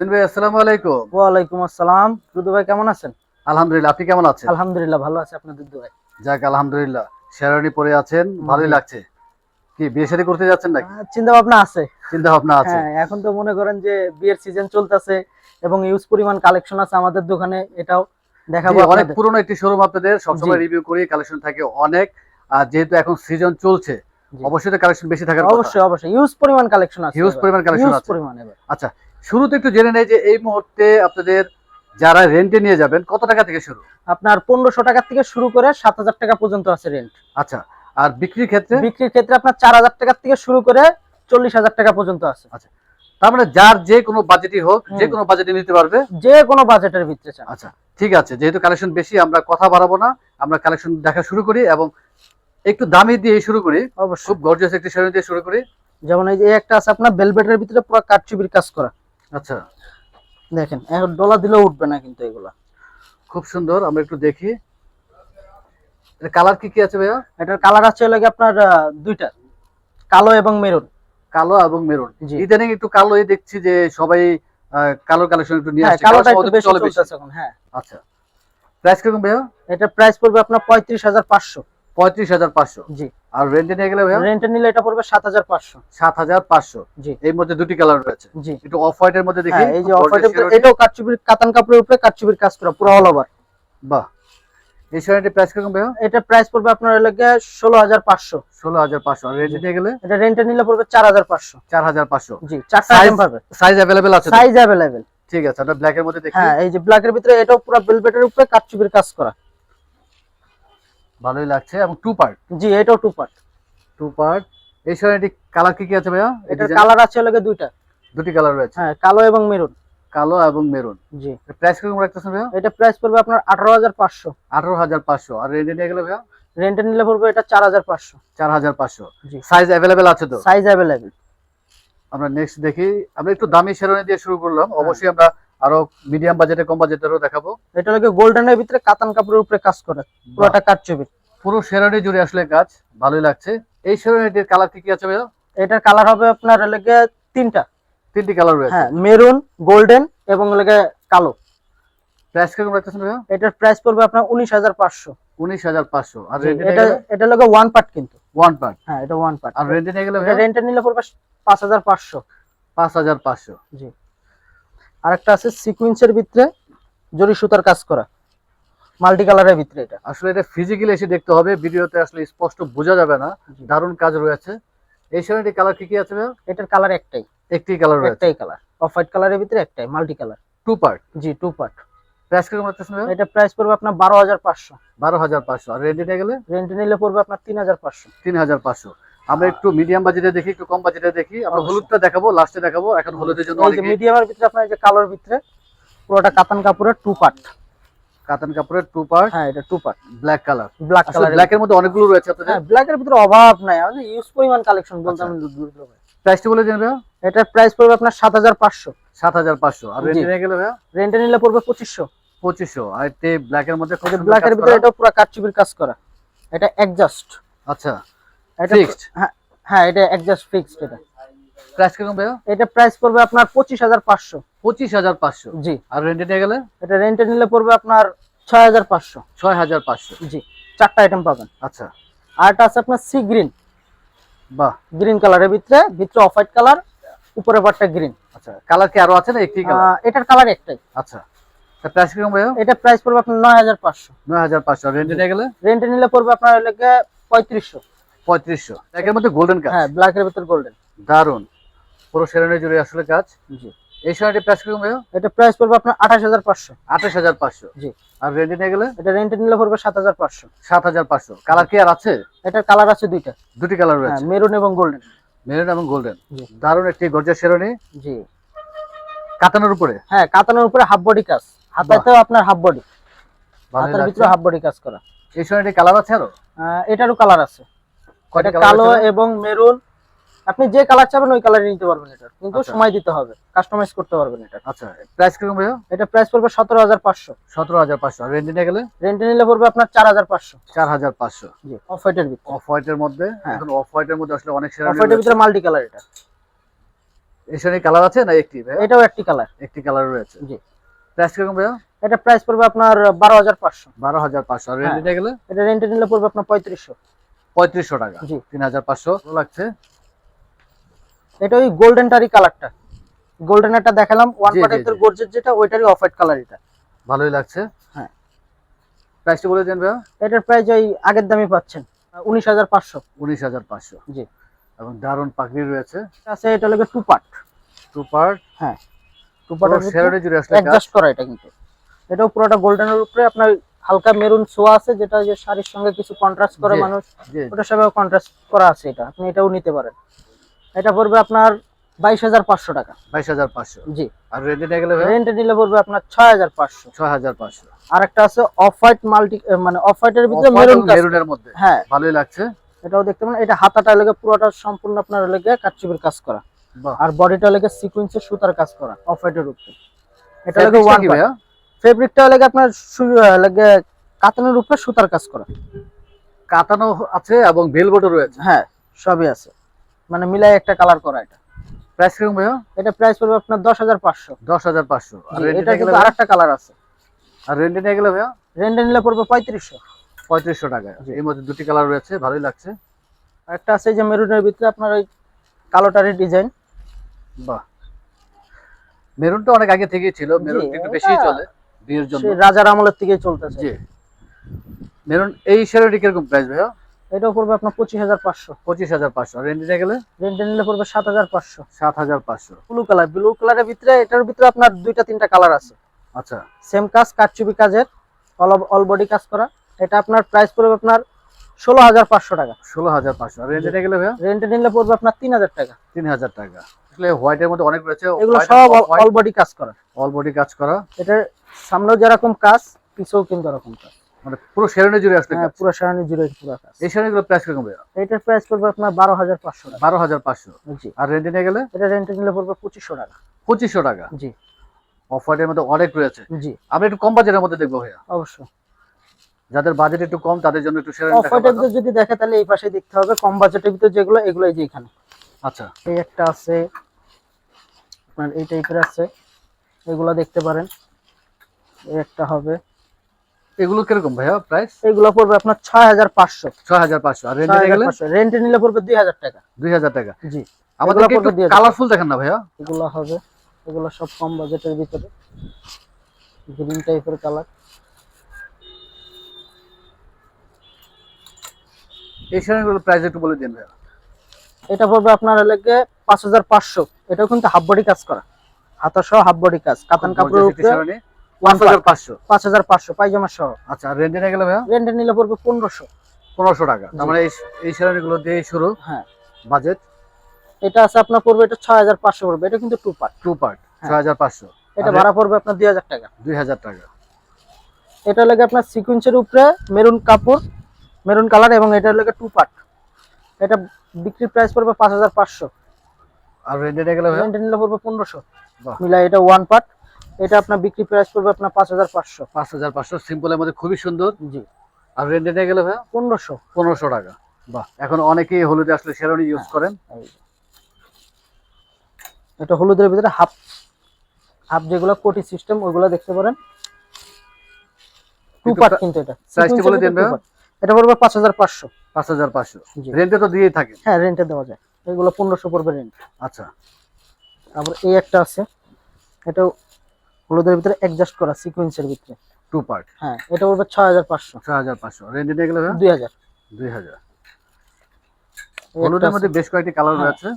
সুদিন ভাই আসসালামু আলাইকুম। ওয়ালাইকুম আসসালাম। রুদু ভাই কেমন আছেন? আলহামদুলিল্লাহ আপনি কেমন আছেন? আলহামদুলিল্লাহ ভালো আছে আপনাদের দোয়ায় যাক আলহামদুলিল্লাহ শেরানি পরে আছেন ভালোই লাগছে। কি বিয়ে শাদী করতে যাচ্ছেন নাকি? চিন্তা ভাবনা আছে। চিন্তা ভাবনা আছে। হ্যাঁ এখন তো মনে করেন যে বিয়ের সিজন চলতেছে এবং ইউজ পরিমাণ কালেকশন আছে আমাদের দোকানে এটাও দেখাবো অনেক পুরনো একটি শোরুম আপনাদের সবসময় রিভিউ করি কালেকশন থাকে অনেক। আর যেহেতু এখন সিজন চলছে অবশ্যই তো কালেকশন বেশি থাকার অবশ্যই অবশ্যই ইউজ পরিমাণ কালেকশন আছে হিউজ পরিমাণ কালেকশন ইউজ আছে। আচ্ছা শুরুতে একটু জেনে নেই যে এই মুহূর্তে আপনাদের যারা রেন্টে নিয়ে যাবেন কত টাকা থেকে শুরু? আপনার পনেরোশো টাকা থেকে শুরু করে সাত হাজার টাকা পর্যন্ত আছে রেন্ট আচ্ছা আর বিক্রির ক্ষেত্রে? বিক্রির ক্ষেত্রে আপনার চার হাজার টাকা থেকে শুরু করে চল্লিশ হাজার টাকা পর্যন্ত আছে। আচ্ছা তার মানে যার যে কোনো বাজেটই হোক যে কোনো বাজেটে নিতে পারবে? যে কোনো বাজেটের ভিতরে আচ্ছা ঠিক আছে যেহেতু কালেকশন বেশি আমরা কথা বাড়াবো না। আমরা কালেকশন দেখা শুরু করি এবং একটু দামি দিয়ে শুরু করি। অবশ্যই। খুব গর্জিয়াস একটি শাড়ি দিয়ে শুরু করি। যেমন এই যে একটা আছে আপনার বেলভেটের ভিতরে পুরো কাটচুবির কাজ করা। আচ্ছা দেখেন এখন ডলা দিলেও উঠবে না কিন্তু এগুলা। খুব সুন্দর আমরা একটু দেখি। কালার কি কি আছে ভাইয়া? এটার কালার আছে হলো গিয়ে আপনার দুইটা। কালো এবং মেরুন। কালো এবং মেরুন। জি। ইদানিং একটু কালোই দেখছি যে সবাই কালো কালেকশন একটু নিয়ে হ্যাঁ আসছে। কালোটা কালো একটু বেশি চলে বেশি। চলতেছে এখন হ্যাঁ। আচ্ছা। প্রাইস কীরকম ভাইয়া? এটা প্রাইস পড়বে আপনার পঁয়ত্রিশ হাজার পাঁচশো। পঁয়ত্রিশ হাজার পাঁচশো। জি। আর রেন্টে নিয়ে গেলে ভাইয়া? রেন্টে নিলে এটা পড়বে সাত হাজার পাঁচশো। সাত হাজার পাঁচশো। জি। এর মধ্যে দুটি কালার রয়েছে। জি। একটু অফ হোয়াইটের মধ্যে দেখি। এই যে gorgeous শাড়ি। এটাও কাটচুবির কাতান কাপড়ের উপরে কাটচুবির কাজ করা পুরো অল ওভার বাহ। এই শাড়িটির প্রাইস কীরকম ভাইয়া? এটা প্রাইস পড়বে আপনার ষোলো হাজার পাঁচশো। আর রেন্টে নিয়ে গেলে? এটা রেন্টে নিলে পড়বে চার হাজার পাঁচশো। চার হাজার পাঁচশো। জি চারটা আইটেম পাবে সাইজ অ্যাভেলেবেল আছে সাইজ অ্যাভেলেবেল ঠিক আছে আমরা ব্ল্যাক এর মধ্যে দেখি। হ্যাঁ এই যে ব্ল্যাকের ভিতরে এটাও পুরো বেলভেটের উপরে কাটচুবির কাজ করা। ভালোই লাগছে। এবং টু পার্ট জি এটাও টু পার্ট টু পার্ট এই শাড়িটি কালার কি কি আছে ভাইয়া? এটার কালার আছে হলো গিয়ে দুইটা। দুটি কালার রয়েছে। হ্যাঁ কালো এবং মেরুন কালো এবং মেরুন জি। প্রাইস কীরকম রাখতেছেন ভাইয়া? এটা প্রাইস পড়বে আপনার আঠারো হাজার পাঁচশো। আঠারো হাজার পাঁচশো। আর রেন্টে নিয়ে গেলে ভাইয়া? রেন্টে নিলে পড়বে এটা চার হাজার পাঁচশো। চার হাজার পাঁচশো। জি। সাইজ অ্যাভেলেবেল আছে তো? সাইজ অ্যাভেলেবেল আমরা নেক্সট দেখি। আমরা একটু দামি শেরওয়ানি দিয়ে শুরু করলাম। হ্যাঁ। অবশ্যই আমরা আরও মিডিয়াম বাজেটে কম বাজেটেরও দেখাবো। এটা হলো গোল্ডেনের ভিতরে কাতান কাপড়ের উপরে কাজ করে পুরোটা কাজ ছবি পুরো শেরওয়ানি জুড়ে আসলে কাজ ভালোই লাগছে। এই শেরওয়ানিটির কালার কি কি আছে ভাইয়া? এটার কালার হবে আপনার হলো গিয়ে তিনটা। তিনটি কালার রয়েছে। হ্যাঁ মেরুন গোল্ডেন এবং হলো গিয়ে কালো। প্রাইস কীরকম রাখতেছেন ভাইয়া? এটার প্রাইস পড়বে আপনার উনিশ হাজার পাঁচশো। উনিশ হাজার পাঁচশো। আর রেন্টে এটা এটা হলো ওয়ান পার্ট কিন্তু। ওয়ান পার্ট হ্যাঁ এটা ওয়ান পার্ট আর রেন্টে নিয়ে গেলে রেন্টে নিলে পড়বে পাঁচ হাজার পাঁচশো। আর একটা আছে সিকুয়েন্সের ভিতরে জরি সুতার কাজ করা। মাল্টি কালারের ভিতরে এটা। আসলে এটা ফিজিক্যালি এসে দেখতে হবে ভিডিওতে আসলে স্পষ্ট বোঝা যাবে না। দারুণ কাজ রয়েছে। এই শাড়িটির কালার কি কি আছে এটার কালার একটাই। একটি কালার একটাই কালার অফ হোয়াইট কালারের ভিতরে একটাই মাল্টি কালার টু পার্ট জি টু পার্ট প্রাইস কেমন আছে এটা প্রাইস পড়বে আপনার 12500 12500 আর রেন্টে নিয়ে গেলে? রেন্টে নিলে পড়বে আপনার 3500 3500 আমরা একটু মিডিয়াম বাজেটে দেখি একটু কম বাজেটে দেখি। আমরা হলুদটা দেখাবো লাস্টে দেখাবো এখন হলুদের জন্য মিডিয়ামের ভিতরে আপনার যে কালোর ভিতরে পুরোটা কাতান কাপড়ের টু পার্ট কাতান কাপড়ের টু পার্ট হ্যাঁ এটা two part black colour black colour black এর মধ্যে অনেকগুলো রয়েছে আপনাদের? হ্যাঁ ব্ল্যাক এর ভিতরে অভাব নাই। আমাদের ইউজ পরিমাণ কালেকশন বলতে আচ্ছা। আমি দূর প্রাইসটা বলে দিন ভাইয়া। এটার প্রাইস পড়বে আপনার সাত হাজার পাঁচশো। সাত হাজার পাঁচশো। আর জি। রেন্টে নিয়ে গেলে ভাইয়া? রেন্টে নিলে পড়বে পঁচিশশো। পঁচিশশো। আর এতে ব্ল্যাক এর মধ্যে ব্ল্যাক এর ভিতরে এটা পুরো কাটচুপির কাজ করা। এটা অ্যাডজাস্ট আচ্ছা। এটা ফিক্সড হ্যাঁ হ্যাঁ এটা অ্যাডজাস্ট ফিক্সড এটা। প্রাইস কীরকম এটা প্রাইস পড়বে আপনার পঁচিশ হাজার পাঁচশো। পঁচিশ হাজার পাঁচশো? জি। আর রেন্টে নিয়ে গেলে? এটা রেন্টে নিলে পড়বে আপনার ছয় হাজার পাঁচশো। ছয় হাজার পাঁচশো। জি চারটা আইটেম পাবেন। আচ্ছা। আর এটা আছে আপনার সি গ্রিন বাহ। গ্রিন কালারের ভিতরে ভিতরে অফ হোয়াইট কালার উপরে পাটটা গ্রিন আচ্ছা কালার কি আরও আছে না একটি কালার এটার কালার একটাই। আচ্ছা। প্রাইস কীরকম ভাইয়া? এটা প্রাইস পড়বে আপনার নয় হাজার পাঁচশো। নয় হাজার পাঁচশো। রেন্টে নিয়ে গেলে? রেন্টে নিলে পড়বে আপনার লেগে পঁয়ত্রিশশো। পঁয়ত্রিশশো। একের মধ্যে গোল্ডেন কাজ হ্যাঁ ব্ল্যাকের ভিতর গোল্ডেন দারুণ পুরো শেরানি জুড়ে আসলে কাজ। জি। এই শাড়িটির প্রাইস কীরকম ভাইয়া? এটা প্রাইস পড়বে আপনার আঠাশ হাজার পাঁচশো। আঠাশ হাজার পাঁচশো। জি। আর রেন্টে নিয়ে গেলে? এটা রেন্টে নিলে পড়বে সাত হাজার পাঁচশো। সাত হাজার পাঁচশো। কালার কি আর আছে? এটার কালার আছে দুইটা। দুটি কালার হ্যাঁ রয়েছে। মেরুন এবং গোল্ডেন মেরুন এবং গোল্ডেন দারুণ একটি গর্জার শেরনি জি। কাতানোর উপরে? হ্যাঁ কাতানোর উপরে হাফ বডি কাজ। হাতাতেও আপনার হাফ বডি হাতের ভিতরে হাফ বডি কাজ করা। এই শাড়িটির কালার আছে আরও? এটারও কালার আছে। কালো? এবং মেরুন। আপনি যে কালার চাবেন ওই কালারে নিতে পারবেন এটা। কিন্তু আচ্ছা। সময় দিতে হবে। কাস্টমাইজ করতে পারবেন এটা। আচ্ছা প্রাইস কীরকম ভাইয়া? এটা প্রাইস পড়বে সতেরো হাজার পাঁচশো। সতেরো হাজার পাঁচশো। আর রেন্টে নিয়ে গেলে? রেন্টে নিলে পড়বে আপনার চার হাজার পাঁচশো। চার হাজার পাঁচশো। জি অফ হোয়াইটের ভিতরে। অফ হোয়াইটের মধ্যে? হ্যাঁ। এখন অফ হোয়াইটের মধ্যে আসলে অনেক অফ হোয়াইটের ভিতরে মাল্টি কালার এটা। এই কালার আছে না একটি এটাও একটি কালার একটি কালার রয়েছে। জি। প্রাইস কীরকম ভাইয়া? এটা প্রাইস পড়বে আপনার বারো হাজার পাঁচশো। বারো হাজার পাঁচশো। আর রেন্ট হ্যাঁ। গেলে? এটা রেন্টে নিলে পড়বে আপনার পঁয়ত্রিশশো। পঁয়ত্রিশশো টাকা। জি। তিন হাজার পাঁচশো লাগছে। এটা ওই গোল্ডেন টারি কালারটা গোল্ডেন একটা দেখালাম ওয়ান পার্টের। গর্জের যেটা ওইটারই অফ হোয়াইট কালার এটা। ভালোই লাগছে। হ্যাঁ। প্রাইসটা বলে দেন ভাইয়া। এটার প্রাইস ওই আগের দামই পাচ্ছেন উনিশ হাজার পাঁচশো। উনিশ হাজার পাঁচশো। জি। এবং দারুণ পাগড়ি রয়েছে। আছে এটা লাগে টু পার্ট টু পার্ট হ্যাঁ। টু পুরো পার্টের জুড়ে আসলে অ্যাডজাস্ট করা এটা কিন্তু। এটাও পুরোটা গোল্ডেনের উপরে আপনার হালকা মেরুন সোয়া আছে যেটা যে শাড়ির সঙ্গে কিছু কন্ট্রাস্ট করে মানুষ ওটার সঙ্গে কন্ট্রাস্ট করা আছে এটা। আপনি এটাও নিতে পারেন। এটা পড়বে আপনার বাইশ হাজার পাঁচশো টাকা। বাইশ হাজার পাঁচশো। জি। আর রেন্টে গেলে রেন্টে নিলে পড়বে আপনার ছয় হাজার পাঁচশো। ছয় হাজার পাঁচশো। আর একটা আছে অফ হোয়াইট মাল্টি মানে অফ হোয়াইটের ভিতরে মেরুন মেরুনের মধ্যে। হ্যাঁ। ভালোই লাগছে। এটাও দেখতে পারেন। এটা হাতাটা লেগে পুরোটা সম্পূর্ণ আপনার লেগে কাটচুপির কাজ করা। আর বডিটা লেগে সিকুয়েন্সের সুতার কাজ করা অফ হোয়াইটের উপরে। এটা লেগে ওয়ান ফেব্রিকটা লেগে আপনার লেগে কাতানের উপরে সুতার কাজ করা। কাতানো আছে এবং ভেলভেটও রয়েছে। হ্যাঁ সবই আছে। মানে মিলাই একটা কালার করা এটা। প্রাইস কীরকম ভাইয়া? এটা প্রাইস পড়বে আপনার দশ হাজার পাঁচশো। দশ হাজার পাঁচশো। আর এটা কিন্তু ভাইয়া? আরেকটা কালার আছে। আর রেন্টে নিয়ে গেলে ভাইয়া? রেন্টে নিলে পড়বে পঁয়ত্রিশশো। পঁয়ত্রিশশো টাকা। এর মধ্যে দুটি কালার রয়েছে ভালোই লাগছে। একটা আছে যে মেরুনের ভিতরে আপনার ওই কালোটারের ডিজাইন। বাহ। মেরুনটা অনেক আগে থেকেই ছিল মেরুন একটু বেশিই চলে। বিয়ের জন্য। রাজার আমলের থেকে চলতেছে। জি। মেরুন এই শাড়িটি কীরকম প্রাইস ভাইয়া? এটাও পড়বে আপনার পঁচিশ হাজার পাঁচশো। পঁচিশ হাজার পাঁচশো। রেন্টে গেলে? রেন্টে নিলে পড়বে সাত হাজার পাঁচশো। সাত হাজার পাঁচশো। ব্লু কালার ব্লু কালারের ভিতরে এটার ভিতরে আপনার দুইটা তিনটা কালার আছে। আচ্ছা। সেম কাজ কাটচুপি কাজের অল অল বডি কাজ করা। এটা আপনার প্রাইস পড়বে আপনার ষোলো হাজার পাঁচশো টাকা। ষোলো হাজার পাঁচশো। রেন্টে গেলে ভাইয়া? রেন্টে নিলে পড়বে আপনার তিন হাজার টাকা। তিন হাজার টাকা। আসলে হোয়াইটের মধ্যে অনেক রয়েছে। এগুলো সব অল বডি কাজ করা। অল বডি কাজ করা। এটার সামনেও যেরকম কাজ পিছেও কিন্তু এরকম কাজ। মানে পুরো শেরোনি জুড়ে আসলে হ্যাঁ পুরো সারানি জুড়ে পুরো কাজ। এই শাড়িগুলো প্রাইস কীরকম ভাইয়া? এটার প্রাইস পড়বে আপনার বারো হাজার পাঁচশো টাকা। বারো হাজার পাঁচশো। জি। আর রেন্টে নিয়ে গেলে? এটা রেন্টে নিলে পড়বে পঁচিশশো টাকা। পঁচিশশো টাকা? জি। অফ হোয়াইটের মধ্যে অনেক রয়েছে। জি। আমরা একটু কম বাজেটের মধ্যে দেখব ভাইয়া। অবশ্যই। যাদের বাজেট একটু কম তাদের জন্য একটু শেরোনি ভিতরে যদি দেখে তাহলে এই পাশে দেখতে হবে। কম বাজেটের ভিতরে যেগুলো এগুলো এই যে এখানে। আচ্ছা। এই একটা আছে। আপনার এই টাইপের আছে। এগুলো দেখতে পারেন। একটা হবে। এগুলো কীরকম ভাইয়া প্রাইস এগুলো পড়বে আপনার ছয় হাজার পাঁচশো। ছয় হাজার পাঁচশো। আর রেন্টে গেলে রেন্টে নিলে পড়বে দুই হাজার টাকা। দুই হাজার টাকা। জি। আমাদের একটু কালারফুল দেখেন না ভাইয়া? এগুলো হবে। এগুলো সব কম বাজেটের ভিতরে। গ্রিন টাইপের কালার এই শাড়িগুলো প্রাইস একটু বলে দিন ভাইয়া। এটা পড়বে আপনার লাগে পাঁচ হাজার পাঁচশো। এটাও কিন্তু হাফ বডি কাজ করা। হাতা সহ হাফ বডি কাজ কাতান কাপড়ের উপরে পায়জামা সহ। আচ্ছা আর রেন্টে নিয়ে গেলে রেন্টে নিলে পড়বে টাকা। এই দিয়ে শুরু। হ্যাঁ। বাজেট? এটা আছে আপনার পড়বে এটা ছয় হাজার পাঁচশো পড়বে। এটা কিন্তু টু পার্ট টু পার্ট। ছয় হাজার পাঁচশো। এটা ভাড়া পড়বে আপনার দুই হাজার টাকা। এটা লাগে আপনার সিকুয়েন্সের উপরে মেরুন কাপড় মেরুন কালার এবং এটা লাগে টু পার্ট এটা বিক্রির প্রাইস পড়বে পাঁচ হাজার পাঁচশো। আর রেন্টে নিয়ে গেলে রেন্টে নিলে পড়বে পনেরোশো। মিলাই এটা ওয়ান পার্ট এটা আপনার বিক্রি প্রাইস পড়বে আপনার পাঁচ হাজার পাঁচশো। পাঁচ হাজার পাঁচশো। সিম্পলের মধ্যে খুবই সুন্দর। জি। আর রেন্টে নিয়ে গেলে ভাইয়া? পনেরোশো। পনেরোশো টাকা। বাহ। এখন অনেকেই হলুদে আসলে শেরোনি ইউজ হ্যাঁ। করেন। এটা হলুদের ভিতরে হাফ হাফ যেগুলো কোটি সিস্টেম ওইগুলো দেখতে পারেন। টু পার্ট প্রা- কিন্তু এটা। প্রাইসটা বলে দিন। এটা পড়বে পাঁচ হাজার পাঁচশো। পাঁচ হাজার পাঁচশো। জি। রেন্টে তো দিয়েই থাকেন। হ্যাঁ রেন্টে দেওয়া যায়। এগুলো পনেরোশো পড়বে রেন্ট আচ্ছা। তারপর এই একটা আছে। এটাও হলুদের ভিতরে অ্যাডজাস্ট করা সিকুয়েন্সের ভিতরে। টু পার্ট হ্যাঁ এটা পড়বে ছয় হাজার পাঁচশো। ছয় হাজার পাঁচশো। রেন্টে নিয়ে গেলে দুই হাজার। দুই হাজার। হলুদের মধ্যে বেশ কয়েকটি কালার হ্যাঁ। রয়েছে।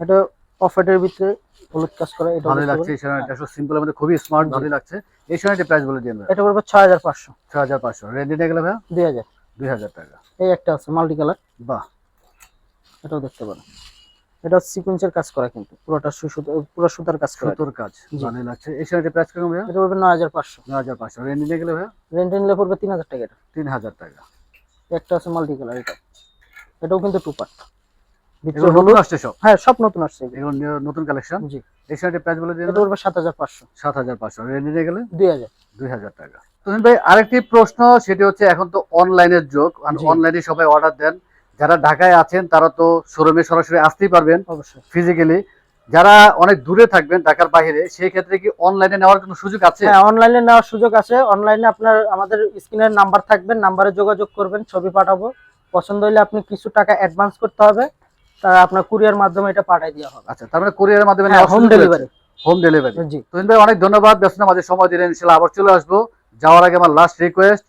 এটা অফ হোয়াইটের ভিতরে হলুদ কাজ করা এটা ভালোই লাগছে এই শাড়িটা আসলে সিম্পলের মধ্যে খুবই স্মার্ট ভালোই লাগছে। এই শাড়িটির প্রাইস বলে দিন এটা পড়বে ছয় হাজার পাঁচশো। ছয় হাজার পাঁচশো। রেন্টে নিয়ে গেলে হাজার। দুই হাজার টাকা। এই একটা আছে মাল্টি কালার বাহ। এটাও দেখতে পারেন। এটা সিকুয়েন্সের কাজ করা কিন্তু। পুরোটা পুরো সুতার কাজ করা। সুতোর কাজ। ভালোই লাগছে এই শাড়িটির প্রাইস কীরকম ভাইয়া? এটা পড়বে নয় হাজার পাঁচশো। নয় হাজার পাঁচশো। রেন্টে নিয়ে গেলে ভাইয়া? রেন্টে নিলে পড়বে তিন হাজার টাকা এটা। তিন হাজার টাকা। একটা আছে মাল্টি কালার এটা। এটাও কিন্তু টু পার্ট আসছে সব? হ্যাঁ সব নতুন আসছে এগুলো। নতুন কালেকশন জি। এই শাড়িটির প্রাইস বলে দিন এটা পড়বে সাত হাজার পাঁচশো। সাত হাজার পাঁচশো। রেন্টে নিয়ে গেলে? দুই হাজার। দুই হাজার টাকা। তুহিন ভাই আরেকটি প্রশ্ন সেটি হচ্ছে এখন তো অনলাইনের যুগ। অনলাইনে সবাই অর্ডার দেন। যারা ঢাকায় আছেন তারা তো শোরুমে সরাসরি আসতেই পারবেন অবশ্যই। ফিজিক্যালি যারা অনেক দূরে থাকবেন ঢাকার বাইরে সেই ক্ষেত্রে কি অনলাইনে নেওয়ার জন্য সুযোগ আছে? হ্যাঁ অনলাইনে নেওয়ার সুযোগ আছে। অনলাইনে আপনার আমাদের স্ক্রিনের নাম্বার থাকবে নাম্বারে যোগাযোগ করবেন ছবি পাঠাবো। পছন্দ হলে আপনি কিছু টাকা অ্যাডভান্স করতে হবে তারা আপনার কুরিয়ার মাধ্যমে এটা পাঠিয়ে দেওয়া হবে। আচ্ছা তার মানে কোরিয়ারের মাধ্যমে হোম ডেলিভারি হোম ডেলিভারি জি। তুহিন ভাই অনেক ধন্যবাদ। ব্যস্ত মাঝে সময় দিলেন ইনশাল্লাহ আবার চলে আসব। যাওয়ার আগে আমার লাস্ট রিকোয়েস্ট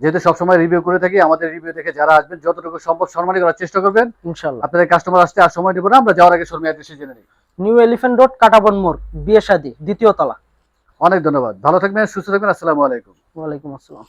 যেহেতু সবসময় রিভিউ করে থাকি আমাদের রিভিউ দেখে যারা আসবেন যতটুকু সম্ভব সম্মানী করার চেষ্টা করবেন। ইনশাল্লাহ। আপনাদের কাস্টমার আসতে আর সময় নেব না আমরা যাওয়ার আগে শর্মী অ্যাড্রেসে জেনে নিই। নিউ এলিফ্যান্ট রোড কাটাবন মোর বিয়ে শাদি দ্বিতীয় তলা। অনেক ধন্যবাদ। ভালো থাকবেন সুস্থ থাকবেন আসসালামু আলাইকুম। ওয়ালাইকুম আসসালাম।